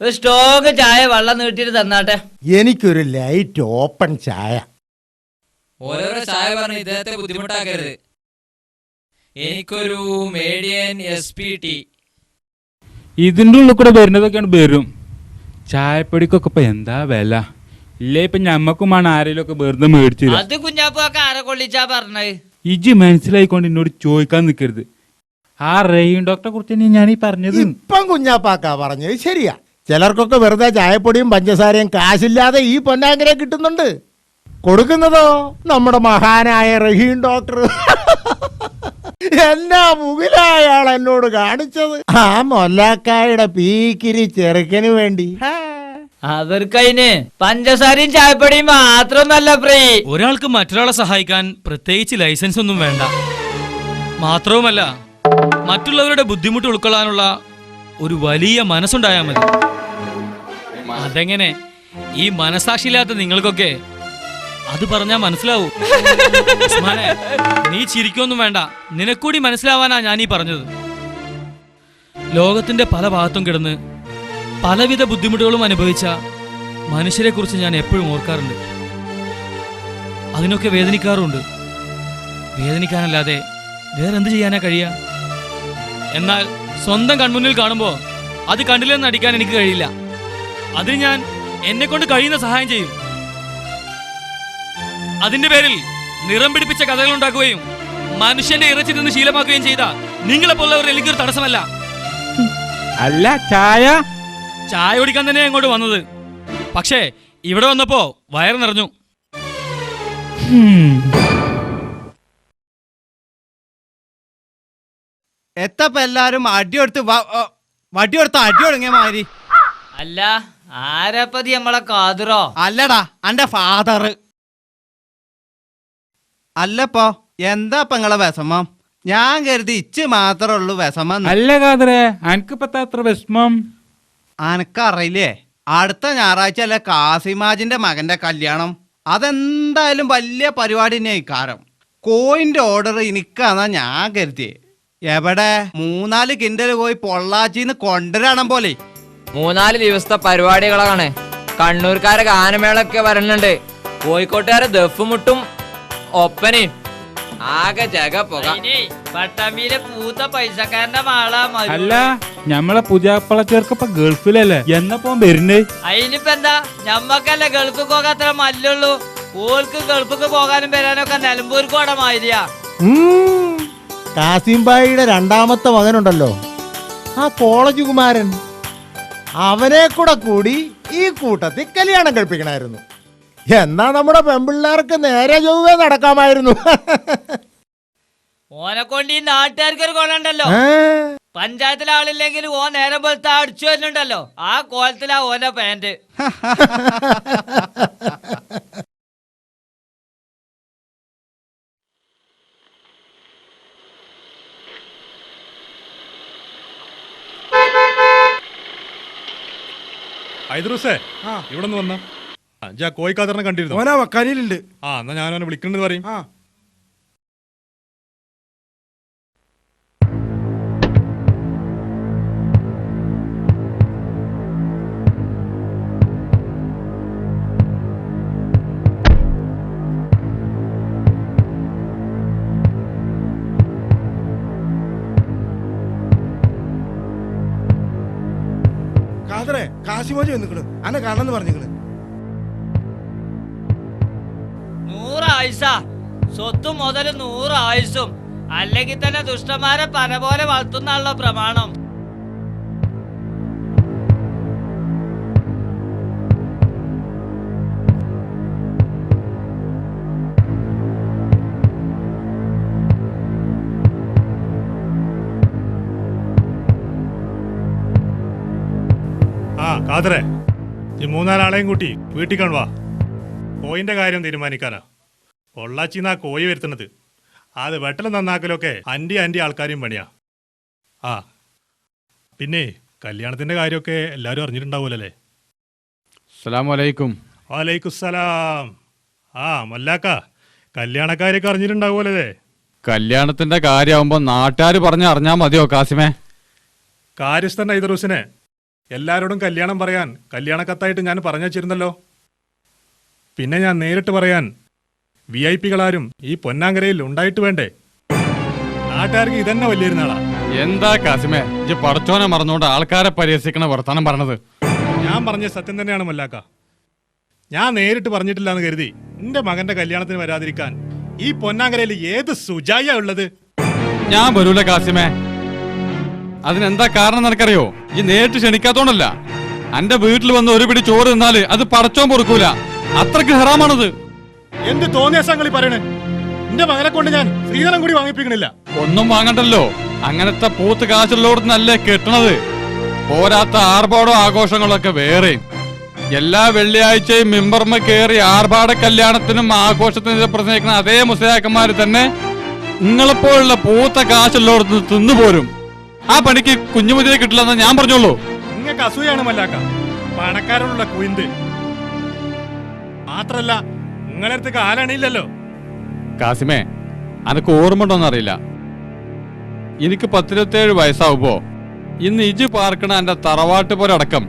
ഒരു സ്ട്രോങ് ചായ വെള്ളം നീട്ടിട്ട് തന്നാട്ടെ. എനിക്കൊരു ലൈറ്റ് ഓപ്പൺ ചായ. ഓരോരോ ചായ പറഞ്ഞ് ഇദ്ദേഹത്തെ ബുദ്ധിമുട്ടാക്കരുത്. എനിക്കൊരു മേഡിയൻ എസ് പി ടി ഇതിന്റെ ഉള്ളിൽ കൂടെ വരുന്നതൊക്കെയാണ് വരും. ചായപ്പൊടിക്കൊക്കെ ഇപ്പൊ എന്താ വില? ഇല്ലേ ഇപ്പൊ ഞമ്മക്കുമാണ് ആരെങ്കിലും ഒക്കെ വെറുതെ മേടിച്ചത് അത് കുഞ്ഞാപ്പൊക്കെ ആരെ കൊള്ളിച്ചാ പറഞ്ഞത്? ഇജി മനസ്സിലായിക്കൊണ്ട് എന്നോട് ചോദിക്കാൻ നിൽക്കരുത് ആ റെയിൻ ഡോക്ടറെ കുറിച്ച് ഞാൻ ഈ പറഞ്ഞത്. ഇപ്പം കുഞ്ഞാപ്പാക്കാ പറഞ്ഞത്. ശരിയാ. ചിലർക്കൊക്കെ വെറുതെ ചായപ്പൊടിയും പഞ്ചസാരയും കാശില്ലാതെ ഈ പൊന്നാങ്കരെ കിട്ടുന്നുണ്ട്. കൊടുക്കുന്നതോ? നമ്മുടെ മഹാനായ റഹീം ഡോക്ടർ. എന്നാ മുകിലായാൾ എന്നോട് കാണിച്ചത്? ആ മൊല്ലാക്കായുടെ പീക്കിരി ചെറുക്കന് വേണ്ടി. അവർക്കതിന് പഞ്ചസാരയും ചായപ്പൊടിയും മാത്രമൊന്നല്ല പ്രീ. ഒരാൾക്ക് മറ്റൊരാളെ സഹായിക്കാൻ പ്രത്യേകിച്ച് ലൈസൻസ് ഒന്നും വേണ്ട. മാത്രവുമല്ല മറ്റുള്ളവരുടെ ബുദ്ധിമുട്ട് ഉൾക്കൊള്ളാനുള്ള ഒരു വലിയ മനസ്സുണ്ടായാൽ മതി. അതെങ്ങനെ? ഈ മനസാക്ഷിയില്ലാത്ത നിങ്ങൾക്കൊക്കെ അത് പറഞ്ഞാൽ മനസ്സിലാവൂ. നീ ചിരിക്കൊന്നും വേണ്ട. നിനക്കൂടി മനസ്സിലാവാനാ ഞാനീ പറഞ്ഞത്. ലോകത്തിന്റെ പല ഭാഗത്തും കിടന്ന് പലവിധ ബുദ്ധിമുട്ടുകളും അനുഭവിച്ച മനുഷ്യരെ കുറിച്ച് ഞാൻ എപ്പോഴും ഓർക്കാറുണ്ട്. അതിനൊക്കെ വേദനിക്കാറുണ്ട്. വേദനിക്കാനല്ലാതെ വേറെന്ത് ചെയ്യാനാ കഴിയുക എന്നാൽ സ്വന്തം കൺമുന്നിൽ കാണുമ്പോൾ അത് കണ്ടില്ലെന്ന് നടിക്കാൻ എനിക്ക് കഴിയില്ല. അതിന് ഞാൻ എന്നെ കൊണ്ട് കഴിയുന്ന സഹായം ചെയ്യും. അതിന്റെ പേരിൽ നിറം പിടിപ്പിച്ച കഥകൾ ഉണ്ടാക്കുകയും മനുഷ്യന്റെ ഇറച്ചി നിന്ന് ശീലമാക്കുകയും ചെയ്ത നിങ്ങളെ പോലുള്ളവർ എനിക്കൊരു തടസ്സമല്ല. അല്ല ചായ? ചായ കുടിക്കാൻ തന്നെ അങ്ങോട്ട് വന്നത്. പക്ഷേ ഇവിടെ വന്നപ്പോ വയറ് നിറഞ്ഞു. എത്തപ്പ എല്ലാരും അടിയെടുത്ത് വടിയെടുത്ത് അടി തുടങ്ങിയ മാതിരി. അല്ല ആരാപ്പതി നമ്മളെ കാതിറോ? അല്ലടാ അന്റെ ഫാദർ അല്ലപ്പോ എന്താ ഇപ്പൊ നിങ്ങളെ വിഷമം? ഞാൻ കരുതി ഇച്ച് മാത്രമേ ഉള്ളൂ വിഷമം അല്ല കാതറേ അനക്കിപ്പത്ത അത്ര വിഷമം? അനക്കറിയില്ലേ അടുത്ത ഞായറാഴ്ച അല്ല കാസിമാജിന്റെ മകന്റെ കല്യാണം. അതെന്തായാലും വലിയ പരിപാടി തന്നെ കാരം. കോയിന്റെ ഓർഡർ എനിക്കാന്നാ ഞാൻ കരുതിയേ. എവിടെ? മൂന്നാൽ കിൻഡൽ പോയി പൊള്ളാച്ചിന്ന് കൊണ്ടുവരണം പോലെ. മൂന്നാൽ ദിവസത്തെ പരിപാടികളാണ്. കണ്ണൂർക്കാരെ ഗാനമേളൊക്കെ വരണുണ്ട്. കോഴിക്കോട്ടുകാരെ ദഫുമുട്ടും ഒപ്പനയും ആകെ ജഗ പുക പട്ടാമ്പിയിലെ പൂത്ത പൈസക്കാരന്റെ മാളാ അല്ല ഞമ്മളെ പുതിയാപ്പള ചേർക്കപ്പ ഗൾഫിലല്ലേ എന്നപ്പോ വരുന്നേ? അതിനിപ്പോ എന്താ? ഞമ്മക്കല്ലേ ഗൾഫ് പോകാത്ര മല്ലുള്ളൂ. ഓൾക്ക് ഗൾഫിക്ക് പോകാനും വരാനൊക്കെ നിലമ്പൂർക്കോടെ കൂടെ മാതിരിയാ ഉം. കാസിംബായിയുടെ രണ്ടാമത്തെ മകനുണ്ടല്ലോ. ആ കോളേജ് കുമാരൻ. അവനെ കൂടെ കൂടി ഈ കൂട്ടത്തിൽ കല്യാണം കഴിപ്പിക്കണമായിരുന്നു എന്നാ നമ്മുടെ പെമ്പിള്ളേർക്ക് നേരെ ചൊവ്വേ നടക്കാമായിരുന്നു. ഓനെ കൊണ്ട് ഈ നാട്ടുകാർക്ക് ഒരു ഗുണമുണ്ടല്ലോ ഏ? പഞ്ചായത്തിലെ ആളില്ലെങ്കിൽ ഓ നേരം പോലത്തെ അടിച്ചു വരുന്നുണ്ടല്ലോ. ആ കോലത്തിലാ ഓന്റെ പാന്റ്. ഐദ്രൂസേ ഇവിടെ നിന്ന് വന്ന. ഞാൻ കണ്ടിരുന്നു? ഓനാ വക്കാനിലുണ്ട് ആ എന്നാ ഞാൻ അവനെ വിളിക്കണ്ടെന്ന് പറയും. ആ. കാതറേ കാശിമോജി വന്നിക്കണ്. അന്നെ കാണാന്ന് പറഞ്ഞിക്കണ്. നൂറായുസ സ്വത്തും മുതൽ നൂറായുസും അല്ലെങ്കിൽ തന്നെ ദുഷ്ടന്മാരെ പല പോലെ വളർത്തുന്നാണല്ലോ പ്രമാണം. കാതറേ ഈ മൂന്നാലാളെയും കൂട്ടി വീട്ടിൽ കാണുവാ. കോയിന്റെ കാര്യം തീരുമാനിക്കാനാ. പൊള്ളാച്ചിന്നാ കോയി വരുത്തുന്നത്. അത് വെട്ടലും നന്നാക്കലൊക്കെ അന്റെ അന്റെ ആൾക്കാരും പണിയാ. ആ പിന്നെ കല്യാണത്തിന്റെ കാര്യമൊക്കെ എല്ലാവരും അറിഞ്ഞിട്ടുണ്ടാവൂലല്ലേ അസ്സലാമലൈക്കും. വാലൈക്കുസ്സലാം. ആ മല്ലാക്ക കല്യാണക്കാരൊക്കെ അറിഞ്ഞിട്ടുണ്ടാവൂലല്ലേ കല്യാണത്തിന്റെ കാര്യമാകുമ്പോ നാട്ടുകാർ പറഞ്ഞ അറിഞ്ഞാ മതിയോ കാസിമേ? കാര്യസ്ഥൻ ഐദറൂസിനെ എല്ലാരോടും കല്യാണം പറയാൻ കല്യാണ കത്തായിട്ട് ഞാൻ പറഞ്ഞു വച്ചിരുന്നല്ലോ പിന്നെ ഞാൻ നേരിട്ട് പറയാൻ വി ഐ പികളാരും ഈ പൊന്നാങ്കരയിൽ ഉണ്ടായിട്ട് വേണ്ടേ? നാട്ടുകാർക്ക് ഇതന്നെ വലിയിരുന്നാളാ നാളാ. എന്താ കാസിമേ? ഇത് പടച്ചോനെ മറന്നുകൊണ്ട് ആൾക്കാരെ പരിഹസിക്കണ വർത്താനം പറഞ്ഞത്. ഞാൻ പറഞ്ഞ സത്യം തന്നെയാണ് മല്ലാക്ക. ഞാൻ നേരിട്ട് പറഞ്ഞിട്ടില്ല എന്ന് കരുതി എന്റെ മകന്റെ കല്യാണത്തിന് വരാതിരിക്കാൻ ഈ പൊന്നാങ്കരയിൽ ഏത് സുജായ ഉള്ളത്? ഞാൻ വരൂല കാസിമേ. അതിനെന്താ കാരണം നിനക്കറിയോ ഈ നേരിട്ട് ക്ഷണിക്കാത്തോണ്ടല്ല. അന്റെ വീട്ടിൽ വന്ന് ഒരു പിടി ചോറ് തിന്നാൽ അത് പടച്ചോൻ പൊറുക്കൂല. അത്രയ്ക്ക് ഹറാമാണത്. എന്ത് തോന്നിയ സംഗതി പറയണേ? എന്റെ മകനെ കൊണ്ട് ഞാൻ ശ്രീധരം കൂടി വാങ്ങിപ്പിക്കണില്ല. ഒന്നും വാങ്ങണ്ടല്ലോ. അങ്ങനത്തെ പൂത്ത് കാശുള്ളോടത്തുനല്ലേ കെട്ടണത്. പോരാത്ത ആർഭാടോ ആഘോഷങ്ങളൊക്കെ വേറെ. എല്ലാ വെള്ളിയാഴ്ചയും മിമ്പർമ കയറി ആർഭാട കല്യാണത്തിനും ആഘോഷത്തിനും പ്രസംഗിക്കുന്ന അതേ മുസ്ലിയാക്കന്മാര് തന്നെ നിങ്ങളെപ്പോലുള്ള പൂത്ത കാശുള്ളോടത്ത് തിന്നുപോരും. ആ പണിക്ക് കുഞ്ഞുമുതിരെ കിട്ടില്ലെന്ന് ഞാൻ പറഞ്ഞോളൂ. നിങ്ങൾക്ക് അസൂയാണ് മല്ലാക്ക. പണക്കാരോടുള്ള കുയിന്ത്. മാത്രല്ല നിങ്ങളടുത്ത് കാലണിയില്ലല്ലോ. കാസിമേ അനക്ക് ഓർമ്മ അറിയില്ല. എനിക്ക് പത്തിരുപത്തേഴ് വയസ്സാവുമ്പോ ഇന്ന് ഇജ് പാർക്കണ എന്റെ തറവാട്ട് പോരടക്കം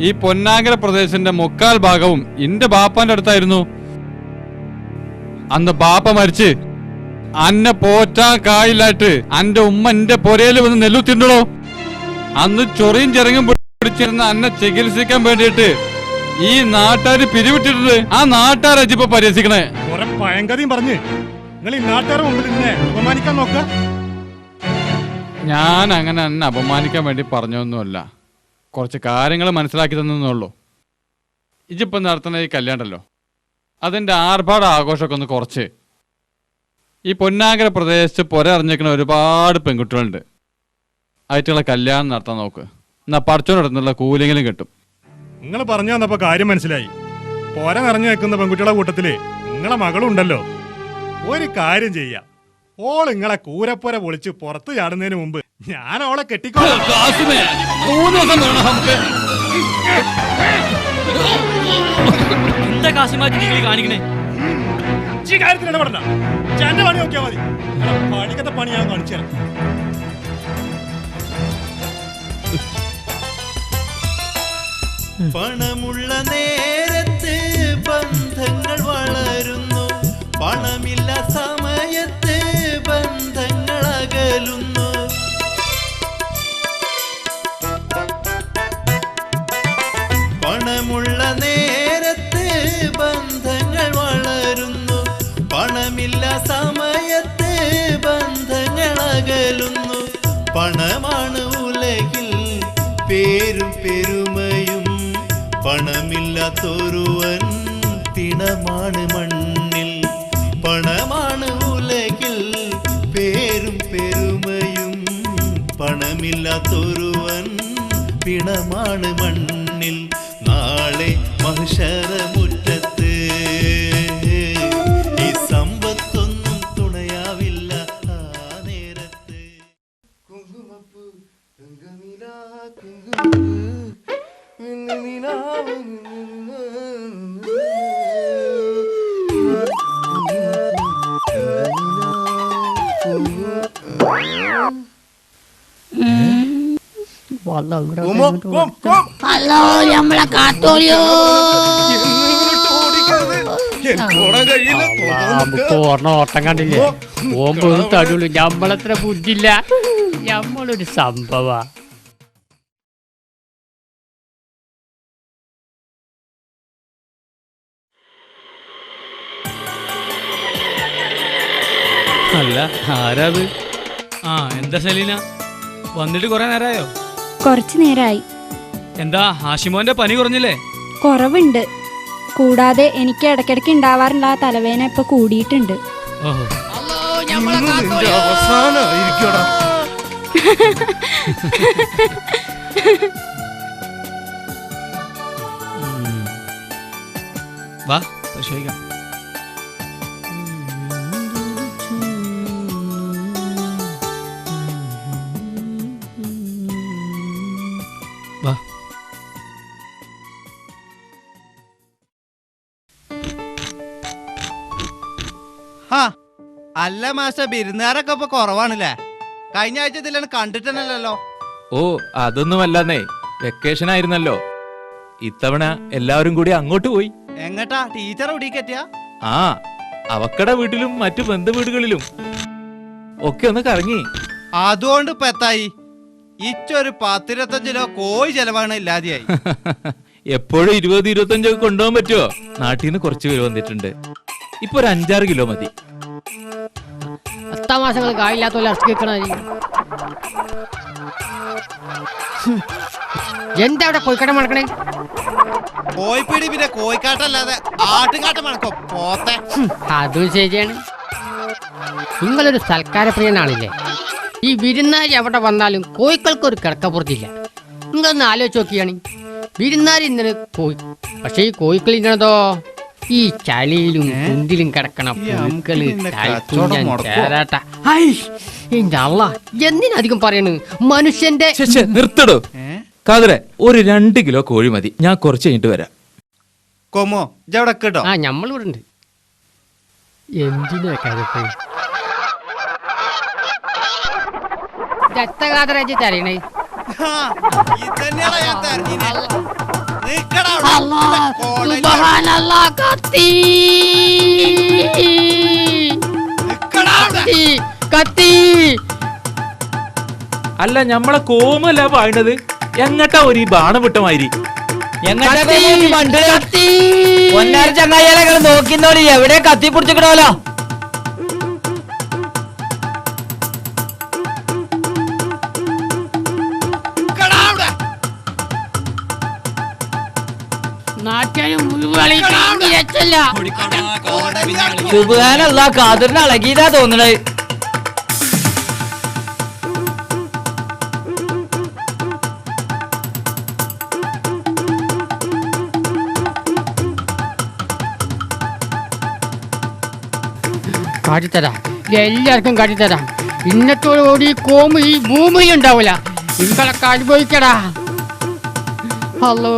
ഈ പൊന്നാങ്കര പ്രദേശത്തിന്റെ മുക്കാൽ ഭാഗവും എന്റെ ബാപ്പാന്റെ അടുത്തായിരുന്നു. അന്ന് ബാപ്പ മരിച്ച് അന്നെ പോറ്റാൻ കായില്ലായിട്ട് അന്റെ ഉമ്മ എന്റെ പൊരയിൽ വന്ന് നെല്ലുത്തിണ്ടോ അന്ന് ചൊറിയും ചെറങ്ങും പിടിച്ചിരുന്ന അന്നെ ചികിത്സിക്കാൻ വേണ്ടിയിട്ട് ഈ നാട്ടുകാര് പിരിവിട്ടിട്ടുണ്ട്. ആ നാട്ടുകാരജിപ്പോ പരിഹസിക്കണേ. കുറെ പഴങ്കഥയും പറഞ്ഞ്. നിങ്ങൾ ഈ നാട്ടുകാരുടെ മുമ്പിൽ എന്നെ അപമാനിക്കാൻ ഞാൻ അങ്ങനെ എന്നെ അപമാനിക്കാൻ വേണ്ടി പറഞ്ഞൊന്നുമല്ല കുറച്ച് കാര്യങ്ങൾ മനസ്സിലാക്കി തന്നുള്ളൂ ഇജിപ്പം നടത്തുന്ന ഈ കല്യാണമല്ലോ അതിന്റെ ആർഭാട ആഘോഷമൊക്കെ ഒന്ന് കുറച്ച്. ഈ പൊന്നാങ്കര പ്രദേശത്ത് പുര അറിഞ്ഞിരിക്കുന്ന ഒരുപാട് പെൺകുട്ടികളുണ്ട്. ആയിട്ടുള്ള കല്യാണം നടത്താൻ നോക്ക്. എന്നാ പറിച്ചോണ്ടിടത്തുള്ള കൂലിങ്ങിലും കിട്ടും. നിങ്ങൾ പറഞ്ഞു തന്നപ്പോ കാര്യം മനസ്സിലായി. പോര നിറഞ്ഞു വെക്കുന്ന പെൺകുട്ടികളുടെ കൂട്ടത്തിൽ നിങ്ങളെ മകളും ഉണ്ടല്ലോ. ഒരു കാര്യം ചെയ്യ. ഓൾ നിങ്ങളെ കൂരപ്പുര പൊളിച്ച് പുറത്ത് ചാടുന്നതിന് മുമ്പ് ഞാൻ ഓളെ കെട്ടിക്കോളാം കാണിക്കണേ? ഈ കാര്യത്തിൽ ഇടപെടണ്ട. എന്റെ പണി നോക്കിയാൽ മതി. പണിക്കത്തെ പണി ഞാൻ കാണിച്ചു തരാം. പണമുള്ള നേരത്ത് ബന്ധങ്ങൾ വളരുന്നു. പണമില്ല സമയത്ത് ബന്ധങ്ങൾ അകലുന്നു. പണമാണ് ഉലകിൽ. പേരും പെരുമയും പണമില്ലാത്തൊരുവൻ തിണമാണ് മണ്ണിൽ. പണമാണ് ഉലകിൽ. പേരും പെരുമയും പണമില്ലാത്തൊരുവൻ പിണമാണ് മണ്ണിൽ. നാളെ മഹിഷരമുറ്റത്ത് ഹലോ നമ്മളെ കാത്തോളിയോ കണ്ടില്ലേ ഓമ്പ് തടിയുള്ളൂ നമ്മളത്ര ബുദ്ധില്ല നമ്മളൊരു സംഭവ അല്ല ആരാത്? ആ എന്താ സലീന? വന്നിട്ട് കുറെ നേരമായോ കുറച്ചു നേരായി. എന്താ ഹാഷിമോന്റെ പനി കുറഞ്ഞില്ലേ? കുറവുണ്ട്. കൂടാതെ എനിക്ക് ഇടക്കിടക്ക് ഉണ്ടാവാറുള്ള ആ തലവേദന ഇപ്പൊ കൂടിയിട്ടുണ്ട്. ഓഹോ വാ പരിശോധിക്കാം. അല്ല മാഷ ബിരുന്നുകാരൊക്കെ ഇപ്പൊ കുറവാണല്ലേ? കഴിഞ്ഞ ആഴ്ച ഇതിലാണ് കണ്ടിട്ടല്ലോ ഓ അതൊന്നും അതൊന്നുമല്ലെന്നേ. വെക്കേഷൻ ആയിരുന്നല്ലോ. ഇത്തവണ എല്ലാവരും കൂടി അങ്ങോട്ട് പോയി. എങ്ങട്ടാ ടീച്ചർ എവിടേക്കെത്തിയാ ആ അവക്കടെ വീട്ടിലും മറ്റു ബന്ധു വീടുകളിലും ഒക്കെ ഒന്ന് കറങ്ങി. അതുകൊണ്ട് ഇപ്പൊ എത്തായി. ഇച്ചൊരു പത്തിരുപത്തഞ്ച് കിലോ കോഴി ചെലവാണ് ഇല്ലാതെയായി. എപ്പോഴും ഇരുപത് ഇരുപത്തഞ്ചൊക്കെ കൊണ്ടുപോകാൻ പറ്റുമോ നാട്ടിൽ നിന്ന് കുറച്ച് പേര് വന്നിട്ടുണ്ട്. ഇപ്പൊ ഒരു അഞ്ചാറ് കിലോ മതി. പത്താം മാസങ്ങൾ കായില്ലാത്ത പോലെ വെക്കണ എന്താ അവിടെ കോഴിക്കാട് മണക്കണേ? കോഴിപ്പീടി പിന്നെ കോഴിക്കാട്ടല്ലാതെ ആട്ടുകാട്ടം മണക്കോ. പോത്തെ. അതും ശരിയാണ്. നിങ്ങളൊരു സൽക്കാരപ്രിയനാണില്ലേ? ഈ വിരുന്നാരി അവിടെ വന്നാലും കോഴിക്കൾക്ക് ഒരു കിടക്കപ്പുറത്തില്ല. നിങ്ങളൊന്ന് ആലോചിച്ച് നോക്കിയാണ്. വിരുന്നാരി ഇന്നലെ കോഴി പക്ഷേ ഈ കോഴിക്കൾ ഇന്നതോ ഈ ചളിയിലും കുന്തിലും കിടക്കണ? ചേരാട്ട. എന്റെ അള്ള എന്തിനധികം പറയണ്? മനുഷ്യന്റെ നിർത്തടോ. കാതറെ ഒരു രണ്ട് കിലോ കോഴി മതി. ഞാൻ കുറച്ച് കഴിഞ്ഞിട്ട് വരാം. കോമോ ഇജവിടെ കേട്ടോ ആ ഞമ്മളിവിടെ ഉണ്ട് എന്തിനാ കരുപ്പേ രക്തകാതരാജി ഞാൻ തെരഞ്ഞിനെ. കത്തി. അല്ല ഞമ്മളെ കോമല്ല പാടുന്നത് എങ്ങട്ടാ ഒരു ബാണ വിട്ടമാതിരി? കത്തി പൊന്നാര ചങ്ങായികളെ നോക്കിന്നോളി എവിടെ കത്തി പിടിച്ചിക്കണോലോ? സുബാനല്ല കാതറിന് അളകിയതാ തോന്നണേ കാട്ടിത്തരാം. എല്ലാവർക്കും കാട്ടിത്തരാം. ഇന്നത്തോടുകൂടി ഈ കോമ് ഈ ഭൂമി ഉണ്ടാവില്ല നിങ്ങളൊക്കെ അനുഭവിക്കടാ. ഹലോ